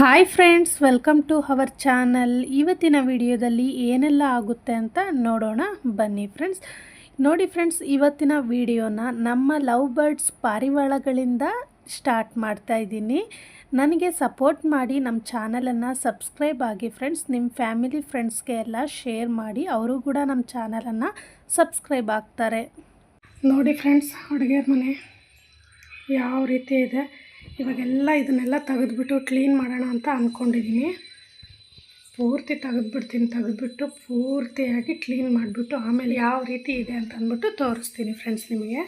Hi friends welcome to our channel ಇವತ್ತಿನ ವಿಡಿಯೋದಲ್ಲಿ ಏನೆಲ್ಲ ಆಗುತ್ತೆ ಅಂತ ನೋಡೋಣ. ಬನ್ನಿ ಫ್ರೆಂಡ್ಸ್ ನೋಡಿ ಫ್ರೆಂಡ್ಸ್ ಇವತ್ತಿನ ವಿಡಿಯೋನ ನಮ್ಮ ಲವ್ ಬರ್ಡ್ಸ್ ಪಾರಿವಾಳಗಳಿಂದ ಸ್ಟಾರ್ಟ್ ಮಾಡ್ತಾ ಇದ್ದೀನಿ. ನನಗೆ ಸಪೋರ್ಟ್ ಮಾಡಿ ನಮ್ಮ ಚಾನಲನ್ನು ಸಬ್ಸ್ಕ್ರೈಬ್ ಆಗಿ ಫ್ರೆಂಡ್ಸ್ ನಿಮ್ಮ ಫ್ಯಾಮಿಲಿ ಫ್ರೆಂಡ್ಸ್ಗೆ ಎಲ್ಲ ಶೇರ್ ಮಾಡಿ ಅವರು ಕೂಡ ನಮ್ಮ ಚಾನಲನ್ನು ಸಬ್ಸ್ಕ್ರೈಬ್ ಆಗ್ತಾರೆ. ನೋಡಿ ಫ್ರೆಂಡ್ಸ್ ಅಡುಗೆ ಮನೆ ಯಾವ ರೀತಿ ಇದೆ. ಇವಾಗೆಲ್ಲ ಇದನ್ನೆಲ್ಲ ತೆಗೆದುಬಿಟ್ಟು ಕ್ಲೀನ್ ಮಾಡೋಣ ಅಂತ ಅಂದ್ಕೊಂಡಿದ್ದೀನಿ ಪೂರ್ತಿ ತೆಗೆದುಬಿಡ್ತೀನಿ, ತೆಗೆದುಬಿಟ್ಟು ಪೂರ್ತಿಯಾಗಿ ಕ್ಲೀನ್ ಮಾಡಿಬಿಟ್ಟು ಆಮೇಲೆ ಯಾವ ರೀತಿ ಇದೆ ಅಂತ ಅಂದ್ಬಿಟ್ಟು ತೋರಿಸ್ತೀನಿ ಫ್ರೆಂಡ್ಸ್ ನಿಮಗೆ.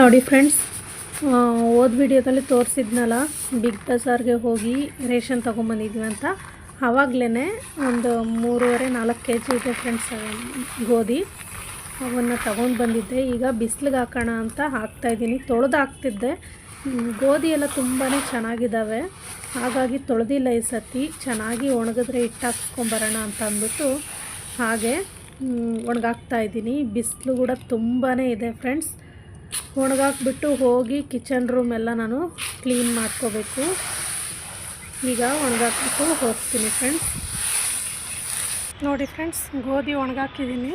ನೋಡಿ ಫ್ರೆಂಡ್ಸ್ ಓದ್ ವಿಡಿಯೋದಲ್ಲಿ ತೋರಿಸಿದ್ನಲ್ಲ ಬಿಗ್ ಬಜಾರ್ಗೆ ಹೋಗಿ ರೇಷನ್ ತೊಗೊಂಬಂದಿದ್ವಿ ಅಂತ. ಆವಾಗಲೇ ಒಂದು ಮೂರುವರೆ ನಾಲ್ಕು ಕೆ ಜಿ ಇದೆ ಫ್ರೆಂಡ್ಸ್ ಗೋಧಿ. ಅವನ್ನು ತಗೊಂಡು ಬಂದಿದ್ದೆ. ಈಗ ಬಿಸಿಲಿಗೆ ಹಾಕೋಣ ಅಂತ ಹಾಕ್ತಾಯಿದ್ದೀನಿ ತೊಳೆದು ಹಾಕ್ತಿದ್ದೆ. ಗೋಧಿ ಎಲ್ಲ ತುಂಬಾ ಚೆನ್ನಾಗಿದ್ದಾವೆ ಹಾಗಾಗಿ ತೊಳೆದಿಲ್ಲ ಈ ಸತಿ. ಚೆನ್ನಾಗಿ ಒಣಗಿದ್ರೆ ಹಿಟ್ಟು ಹಾಕ್ಸ್ಕೊಂಬರೋಣ ಅಂತ ಅಂದ್ಬಿಟ್ಟು ಹಾಗೆ ಒಣಗಾಕ್ತಾ ಇದ್ದೀನಿ. ಬಿಸಿಲು ಕೂಡ ತುಂಬಾ ಇದೆ ಫ್ರೆಂಡ್ಸ್. ಒಣಗಾಕ್ಬಿಟ್ಟು ಹೋಗಿ ಕಿಚನ್ ರೂಮ್ ಎಲ್ಲ ನಾನು ಕ್ಲೀನ್ ಮಾಡ್ಕೋಬೇಕು. ಈಗ ಒಣಗಾಕ್ಬಿಟ್ಟು ಹೋಗ್ತೀನಿ ಫ್ರೆಂಡ್ಸ್. ನೋಡಿ ಫ್ರೆಂಡ್ಸ್, ಗೋಧಿ ಒಣಗಾಕಿದ್ದೀನಿ.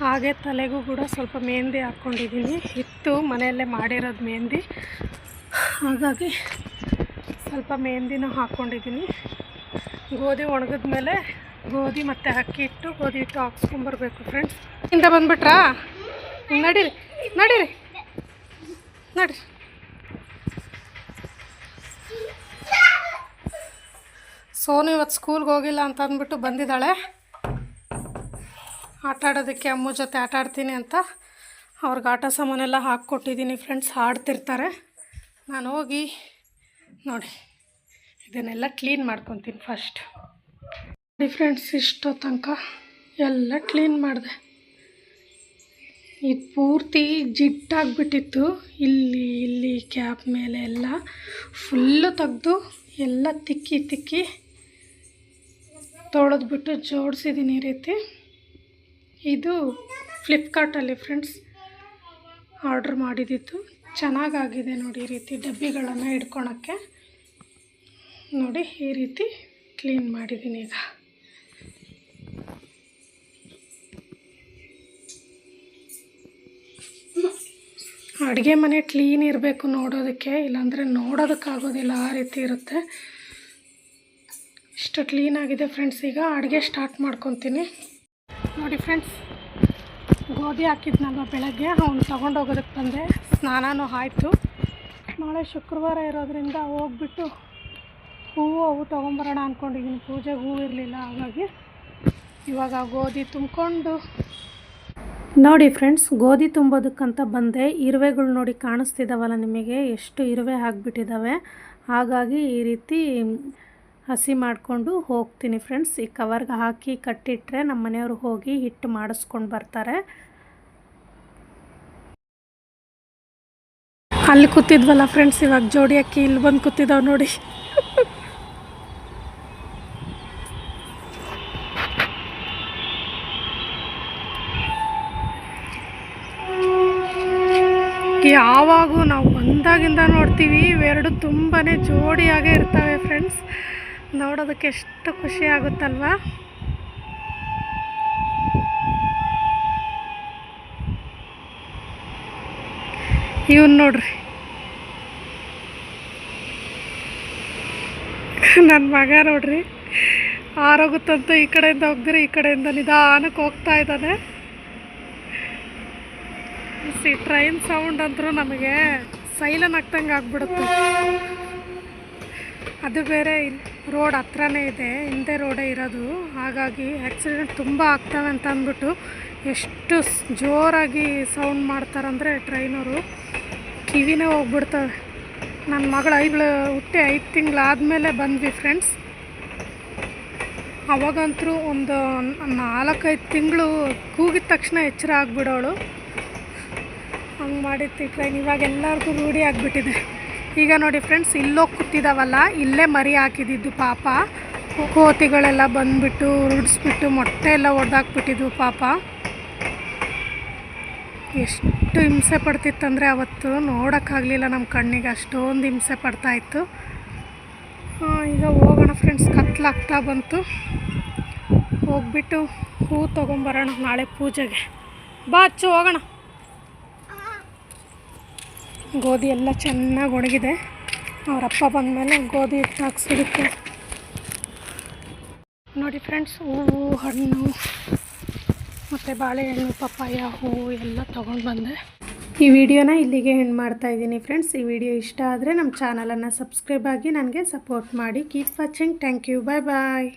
ಹಾಗೆ ತಲೆಗೂ ಕೂಡ ಸ್ವಲ್ಪ ಮೆಹಂದಿ ಹಾಕ್ಕೊಂಡಿದ್ದೀನಿ. ಇತ್ತು ಮನೆಯಲ್ಲೇ ಮಾಡಿರೋದು ಮೆಹಂದಿ. ಹಾಗಾಗಿ ಸ್ವಲ್ಪ ಮೆಹಂದಿನೂ ಹಾಕ್ಕೊಂಡಿದ್ದೀನಿ. ಗೋಧಿ ಒಣಗಿದ ಮೇಲೆ ಗೋಧಿ ಮತ್ತು ಅಕ್ಕಿ ಇಟ್ಟು ಗೋಧಿ ಹಿಟ್ಟು ಹಾಕ್ಸ್ಕೊಂಬರ್ಬೇಕು ಫ್ರೆಂಡ್ಸ್ ಇಂದ ಬಂದುಬಿಟ್ರಾ? ನಡೀರಿ ನಡೀರಿ, ನಡ್ರಿ. ಸೋನು ಇವತ್ತು ಸ್ಕೂಲ್ಗೆ ಹೋಗಿಲ್ಲ ಅಂತ ಅಂದ್ಬಿಟ್ಟು ಬಂದಿದ್ದಾಳೆ. ಆಟ ಆಡೋದಕ್ಕೆ ಅಮ್ಮ ಜೊತೆ ಆಟ ಆಡ್ತೀನಿ ಅಂತ ಅವ್ರಿಗೆ ಆಟ ಸಾಮಾನೆಲ್ಲ ಹಾಕ್ಕೊಟ್ಟಿದ್ದೀನಿ ಫ್ರೆಂಡ್ಸ್ ಆಡ್ತಿರ್ತಾರೆ ನಾನು ಹೋಗಿ ನೋಡಿ, ಇದನ್ನೆಲ್ಲ ಕ್ಲೀನ್ ಮಾಡ್ಕೊತೀನಿ ಫಸ್ಟ್ ನೋಡಿ ಫ್ರೆಂಡ್ಸ್ ಇಷ್ಟೋ ತನಕ ಎಲ್ಲ ಕ್ಲೀನ್ ಮಾಡಿದೆ. ಇದು ಪೂರ್ತಿ ಜಿಡ್ಡಾಗಿಬಿಟ್ಟಿತ್ತು ಇಲ್ಲಿ ಇಲ್ಲಿ ಕ್ಯಾಪ್ ಮೇಲೆ ಎಲ್ಲ ಫುಲ್ಲು ತೆಗೆದು ಎಲ್ಲ ತಿಕ್ಕಿ ತಿಕ್ಕಿ ತೊಳೆದ್ಬಿಟ್ಟು ಜೋಡಿಸಿದ್ದೀನಿ ಈ ರೀತಿ. ಇದು ಫ್ಲಿಪ್ಕಾರ್ಟಲ್ಲಿ ಫ್ರೆಂಡ್ಸ್ ಆರ್ಡ್ರ್ ಮಾಡಿದ್ದಿತ್ತು ಚೆನ್ನಾಗಾಗಿದೆ ನೋಡಿ ಈ ರೀತಿ ಡಬ್ಬಿಗಳನ್ನು ಇಟ್ಕೊಳಕ್ಕೆ. ನೋಡಿ ಈ ರೀತಿ ಕ್ಲೀನ್ ಮಾಡಿದ್ದೀನಿ ಈಗ. ಅಡುಗೆ ಮನೆ ಕ್ಲೀನ್ ಇರಬೇಕು ನೋಡೋದಕ್ಕೆ, ಇಲ್ಲಾಂದರೆ ನೋಡೋದಕ್ಕಾಗೋದಿಲ್ಲ, ಆ ರೀತಿ ಇರುತ್ತೆ. ಇಷ್ಟು ಕ್ಲೀನಾಗಿದೆ ಫ್ರೆಂಡ್ಸ್, ಈಗ ಅಡುಗೆ ಸ್ಟಾರ್ಟ್ ಮಾಡ್ಕೊತೀನಿ. ನೋಡಿ ಫ್ರೆಂಡ್ಸ್ ಗೋಧಿ ಹಾಕಿದ್ನಲ್ವ ಬೆಳಗ್ಗೆ? ಅವ್ನು ತೊಗೊಂಡೋಗೋದಕ್ಕೆ ಬಂದೆ. ಸ್ನಾನನೂ ಆಯಿತು. ನಾಳೆ ಶುಕ್ರವಾರ ಇರೋದ್ರಿಂದ ಹೋಗ್ಬಿಟ್ಟು ಹೂವು ಅವು ತೊಗೊಂಬರೋಣ ಅಂದ್ಕೊಂಡಿದ್ದೀನಿ ಪೂಜೆಗೆ ಹೂವು ಇರಲಿಲ್ಲ, ಹಾಗಾಗಿ ಇವಾಗ ಗೋಧಿ ತುಂಬಿಕೊಂಡು. ನೋಡಿ ಫ್ರೆಂಡ್ಸ್ ಗೋಧಿ ತುಂಬೋದಕ್ಕಂತ ಬಂದೆ. ಇರುವೆಗಳು ನೋಡಿ ಕಾಣಿಸ್ತಿದ್ದಾವಲ್ಲ ನಿಮಗೆ? ಎಷ್ಟು ಇರುವೆ ಆಗಿಬಿಟ್ಟಿದ್ದಾವೆ ಹಾಗಾಗಿ ಈ ರೀತಿ ಹಸಿ ಮಾಡಿಕೊಂಡು ಹೋಗ್ತೀನಿ ಫ್ರೆಂಡ್ಸ್ ಈ ಕವರ್ಗೆ ಹಾಕಿ ಕಟ್ಟಿಟ್ಟರೆ ನಮ್ಮ ಮನೆಯವರು ಹೋಗಿ ಹಿಟ್ಟು ಮಾಡಿಸ್ಕೊಂಡು ಬರ್ತಾರೆ. ಅಲ್ಲಿ ಕೂತಿದ್ವಲ್ಲ ಫ್ರೆಂಡ್ಸ್ ಇವಾಗ ಜೋಡಿ ಅಕ್ಕಿ ಇಲ್ಲಿ ಬಂದು ಕೂತಿದ್ದಾವೆ ನೋಡಿ. ಯಾವಾಗೂ ನಾವು ಬಂದಾಗಿಂದ ನೋಡ್ತೀವಿ. ಇವೆರಡು ತುಂಬಾ ಜೋಡಿಯಾಗೇ ಇರ್ತವೆ ಫ್ರೆಂಡ್ಸ್ ನೋಡೋದಕ್ಕೆ ಎಷ್ಟು ಖುಷಿ ಆಗುತ್ತಲ್ವ? ಇವನ್ ನೋಡ್ರಿ. ನನ್ನ ಮಗ ನೋಡ್ರಿ. ಆರೋಗುತ್ತಂತ ಈ ಕಡೆಯಿಂದ ಹೋಗ್ದಿರಿ ಈ ಕಡೆಯಿಂದ ನಿಧಾನಕ್ಕೆ ಹೋಗ್ತಾ ಇದ್ದಾನೆ. ಸಿ ಟ್ರೈನ್ ಸೌಂಡ್ ಅಂದ್ರೂ ನಮಗೆ ಸೈಲನ್ ಆಗ್ತಂಗೆ ಆಗ್ಬಿಡುತ್ತೆ. ಅದು ಬೇರೆ ರೋಡ್ ಹತ್ರನೇ ಇದೆ, ಹಿಂದೆ ರೋಡೇ ಇರೋದು. ಹಾಗಾಗಿ ಆ್ಯಕ್ಸಿಡೆಂಟ್ ತುಂಬ ಆಗ್ತವೆ ಅಂತ ಅಂದ್ಬಿಟ್ಟು ಎಷ್ಟು ಜೋರಾಗಿ ಸೌಂಡ್ ಮಾಡ್ತಾರಂದರೆ ಟ್ರೈನವರು ಕಿವಿನೇ ಹೋಗ್ಬಿಡ್ತವೆ. ನನ್ನ ಮಗಳು ಐದು ಹುಟ್ಟಿ ಐದು ತಿಂಗಳಾದಮೇಲೆ ಬಂದ್ವಿ ಫ್ರೆಂಡ್ಸ್ ಅವಾಗಂತೂ ಒಂದು ನಾಲ್ಕೈದು ತಿಂಗಳು ಕೂಗಿದ ತಕ್ಷಣ ಎಚ್ಚರ ಆಗ್ಬಿಡೋಳು. ಹಂಗೆ ಮಾಡಿತ್ತು ಟ್ರೈನ್ ಇವಾಗ ಎಲ್ಲರಿಗೂ ರೂಢಿ ಆಗಿಬಿಟ್ಟಿದೆ. ಈಗ ನೋಡಿ ಫ್ರೆಂಡ್ಸ್ ಇಲ್ಲೋಗಿ ಕೂತಿದ್ದಾವಲ್ಲ ಇಲ್ಲೇ ಮರಿ ಹಾಕಿದ್ದಿದ್ದು ಪಾಪ. ಕೋತಿಗಳೆಲ್ಲ ಬಂದುಬಿಟ್ಟು ಉಡಿಸ್ಬಿಟ್ಟು ಮೊಟ್ಟೆ ಎಲ್ಲ ಒಡೆದಾಕ್ಬಿಟ್ಟಿದ್ವು ಪಾಪ. ಎಷ್ಟು ಹಿಂಸೆ ಪಡ್ತಿತ್ತಂದರೆ ಅವತ್ತು, ನೋಡೋಕ್ಕಾಗಲಿಲ್ಲ ನಮ್ಮ ಕಣ್ಣಿಗೆ, ಅಷ್ಟೊಂದು ಹಿಂಸೆ ಪಡ್ತಾಯಿತ್ತು ಇತ್ತು. ಈಗ ಹೋಗೋಣ ಫ್ರೆಂಡ್ಸ್ ಕತ್ಲಾಗ್ತಾ ಬಂತು. ಹೋಗ್ಬಿಟ್ಟು ಹೂ ತೊಗೊಂಬರೋಣ ನಾಳೆ ಪೂಜೆಗೆ. ಬಾ ಅಚ್ಚು, ಹೋಗೋಣ. ಗೋಧಿ ಎಲ್ಲ ಚೆನ್ನಾಗಿ ಒಣಗಿದೆ. ಅವರಪ್ಪ ಬಂದಮೇಲೆ ಗೋಧಿ ಹಿಟ್ಟು ಹಾಕ್ಸಿಡುತ್ತೆ ನೋಡಿ ಫ್ರೆಂಡ್ಸ್, ಹೂವು, ಹಣ್ಣು, ಮತ್ತು ಬಾಳೆಹಣ್ಣು, ಪಪ್ಪಾಯ, ಹೂವು ಎಲ್ಲ ತೊಗೊಂಡು ಬಂದೆ. ಈ ವಿಡಿಯೋನ ಇಲ್ಲಿಗೆ ಹೆಣ್ಣು ಮಾಡ್ತಾ ಇದ್ದೀನಿ ಫ್ರೆಂಡ್ಸ್. ಈ ವಿಡಿಯೋ ಇಷ್ಟ ಆದರೆ ನಮ್ಮ ಚಾನಲನ್ನು ಸಬ್ಸ್ಕ್ರೈಬ್ ಆಗಿ ನನಗೆ ಸಪೋರ್ಟ್ ಮಾಡಿ. Keep watching thank you bye bye